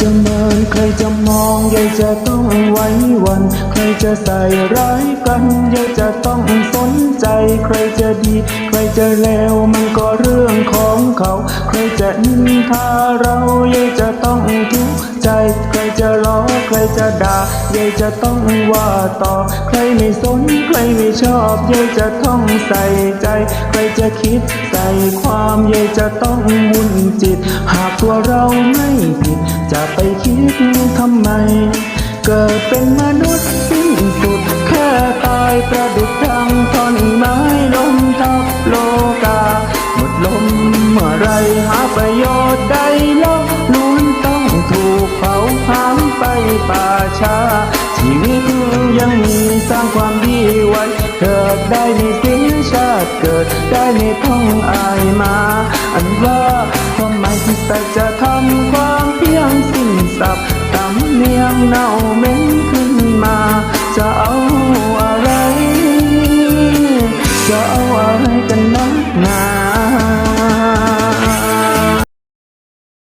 จะเมินใครจะมองยายจะต้องไว้วัน ใครจะใส่ร้ายกันยายจะต้องสนใจ ใครจะดี ใครจะเลวมันก็เรื่องของเขา ใครจะนินทาเรายายจะต้องทุกข์ใจ ใครจะล้อใครจะด่ายายจะต้องว่าต่อ ใครไม่สนใครไม่ชอบยายจะต้องใส่ใจ ใครจะคิดใส่ความยายจะต้องวุ่นจิต หากตัวเราไม่ผิด ไปคิดทำไม เกิดเป็นมนุษย์สิ้นสุดแค่ตายประดุจดังท่อนไม้ลมทับโลกา หมดลมเมื่อไรหาประโยชน์ใดเล่าล้วนต้องถูกเผาหามไปป่าช้าชีวิตยังมีสร้างความดีไว้เกิดได้ในสิ้นชาติเกิดได้ในท้องอายมา อันว่าความหมายที่สัจจะทำ เน่าเหม็นขึ้นมา จะเอาอะไร จะเอาอะไรกัน